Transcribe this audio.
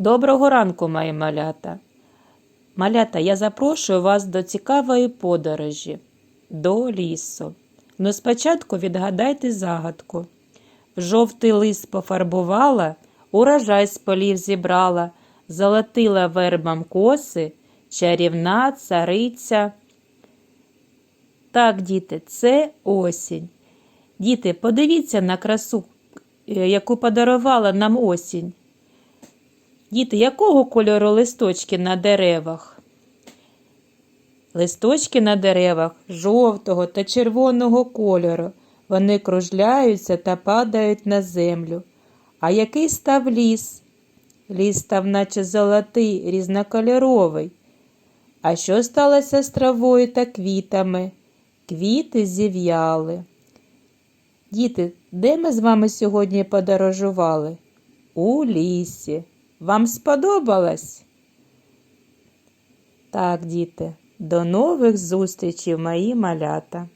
Доброго ранку, мої малята. Малята, я запрошую вас до цікавої подорожі до лісу. Ну спочатку відгадайте загадку. Жовтий лист пофарбувала, урожай з полів зібрала, золотила вербам коси, чарівна цариця. Так, діти, це осінь. Діти, подивіться на красу, е, яку подарувала нам осінь. Діти, якого кольору листочки на деревах? Листочки на деревах жовтого та червоного кольору. Вони кружляються та падають на землю. А який став ліс? Ліс став наче золотий, різнокольоровий. А що сталося з травою та квітами? Квіти зів'яли. Діти, де ми з вами сьогодні подорожували? У лісі. Вам сподобалось? Так, діти, до нових зустрічей, мої малята.